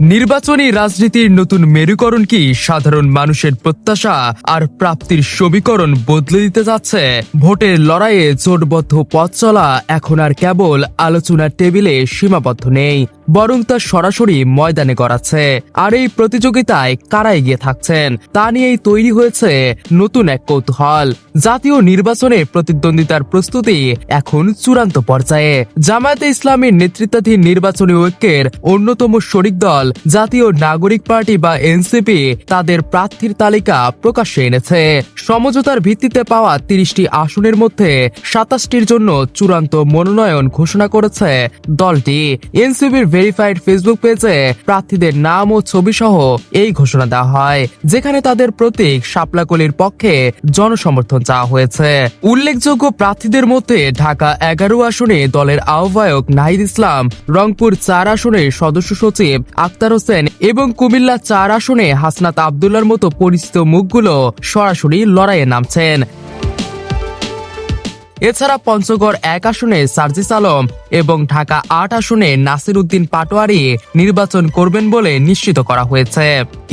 নির্বাচনী রাজনীতির নতুন মেরুকরণ কি সাধারণ মানুষের প্রত্যাশা আর প্রাপ্তির সমীকরণ বদলে দিতে যাচ্ছে? ভোটের লড়াইয়ে জোটবদ্ধ পথ চলা এখন আর কেবল আলোচনার টেবিলে সীমাবদ্ধ নেই। বরং তা সরাসরি ময়দানে গড়াচ্ছে। আর এই প্রতিযোগিতায় কারা এগিয়ে থাকছেন, তা নিয়েই তৈরি হয়েছে নতুন এক কৌতূহল। জাতীয় নির্বাচনে প্রতিদ্বন্দ্বিতার প্রস্তুতি এখন চূড়ান্ত পর্যায়ে। জামায়াতে ইসলামের নেতৃত্বাধীন নির্বাচনী ঐক্যের অন্যতম শরিক দল, জাতীয় নাগরিক পার্টি বা এনসিপি, তাদের প্রার্থীর তালিকা প্রকাশ্যে এনেছে। সমঝোতার ভিত্তিতে পাওয়া তিরিশটি আসনের মধ্যে সাতাশটির জন্য চূড়ান্ত মনোনয়ন ঘোষণা করেছে দলটি। এনসিপির ভেরিফাইড ফেসবুক পেজে প্রার্থীদের নাম ও ছবি সহ এই ঘোষণা দেওয়া হয়, যেখানে তাদের প্রতীক শাপলাকলির পক্ষে জনসমর্থন চাওয়া হয়েছে। উল্লেখযোগ্য প্রার্থীদের মধ্যে ঢাকা এগারো আসনে দলের আহ্বায়ক নাহিদ ইসলাম, রংপুর চার আসনে সদস্য সচিব আক্তার হোসেন এবং কুমিল্লা চার আসনে হাসনাত আবদুল্লার মতো পরিচিত মুখগুলো সরাসরি লড়াইয়ে নামছেন। এছাড়া পঞ্চগড় এক আসনে সার্জিস আলম এবং ঢাকা আট আসনে নাসির উদ্দিন পাটোয়ারি নির্বাচন করবেন বলে নিশ্চিত করা হয়েছে।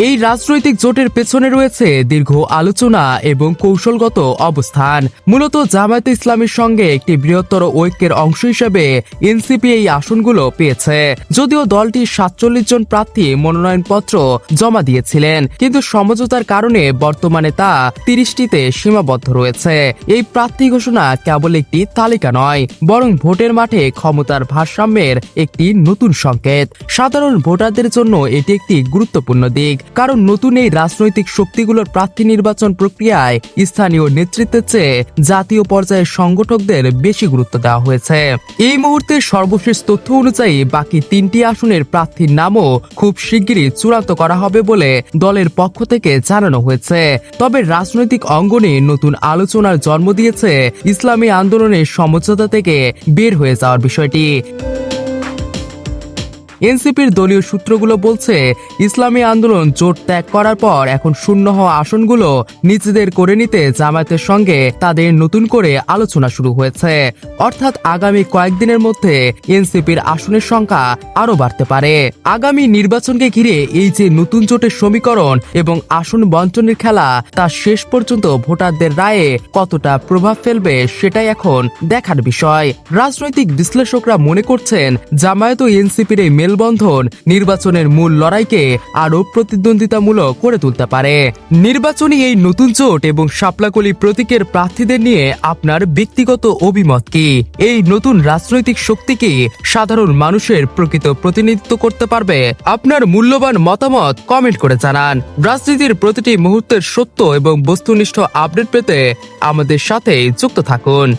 এই রাজনৈতিক জোটের পেছনে রয়েছে দীর্ঘ আলোচনা এবং কৌশলগত অবস্থান। মূলত জামায়াতে ইসলামের সঙ্গে একটি বৃহত্তর ঐক্যের অংশ হিসেবে এনসিপি এই আসনগুলো পেয়েছে। যদিও দলটি সাতচল্লিশ জন প্রার্থী মনোনয়নপত্র জমা দিয়েছিলেন, কিন্তু সমঝোতার কারণে বর্তমানে তা তিরিশটিতে সীমাবদ্ধ রয়েছে। এই প্রার্থী ঘোষণা কেবল একটি তালিকা নয়, বরং ভোটের মাঠে ক্ষমতার ভারসাম্যের একটি নতুন সংকেত। সাধারণ ভোটারদের জন্য এটি একটি গুরুত্বপূর্ণ দিক, কারণ নতুন এই রাজনৈতিক শক্তিগুলোর প্রার্থী নির্বাচন প্রক্রিয়ায় স্থানীয় নেতৃত্বের চেয়ে জাতীয় পর্যায়ের সংগঠকদের বেশি গুরুত্ব দেওয়া হয়েছে। এই মুহূর্তে সর্বশেষ তথ্য অনুযায়ী বাকি তিনটি আসনের প্রার্থীর নামও খুব শিগগিরই চূড়ান্ত করা হবে বলে দলের পক্ষ থেকে জানানো হয়েছে। তবে রাজনৈতিক অঙ্গনে নতুন আলোচনার জন্ম দিয়েছে ইসলামী আন্দোলনের সমঝোতা থেকে বের হয়ে যাওয়ার বিষয়টি। এনসিপির দলীয় সূত্রগুলো বলছে, ইসলামী আন্দোলন জোট ত্যাগ করার পর এখন শূন্য হওয়া আসনগুলো নিজেদের করে নিতে জামায়াতের সঙ্গে তাদের নতুন করে আলোচনা শুরু হয়েছে। অর্থাৎ আগামী কয়েকদিনের মধ্যে এনসিপির আসনের সংখ্যা আরও বাড়তে পারে। আগামী নির্বাচনকে ঘিরে এই যে নতুন জোটের সমীকরণ এবং আসন বঞ্চনের খেলা, তা শেষ পর্যন্ত ভোটারদের রায়ে কতটা প্রভাব ফেলবে সেটাই এখন দেখার বিষয়। রাজনৈতিক বিশ্লেষকরা মনে করছেন, জামায়াত ও এনসিপির এই মেলবন্ধন নির্বাচনের মূল লড়াইকে আরও প্রতিদ্বন্দ্বিতামূলক করে তুলতে পারে। নির্বাচনী এই নতুন জোট এবং শাপলাকলি প্রতীকের প্রার্থীদের নিয়ে আপনার ব্যক্তিগত অভিমত কি? এই নতুন রাজনৈতিক শক্তি কি সাধারণ মানুষের প্রকৃত প্রতিনিধিত্ব করতে পারবে? আপনার মূল্যবান মতামত কমেন্ট করে জানান। রাজনীতির প্রতিটি মুহূর্তের সত্য এবং বস্তুনিষ্ঠ আপডেট পেতে আমাদের সাথে যুক্ত থাকুন।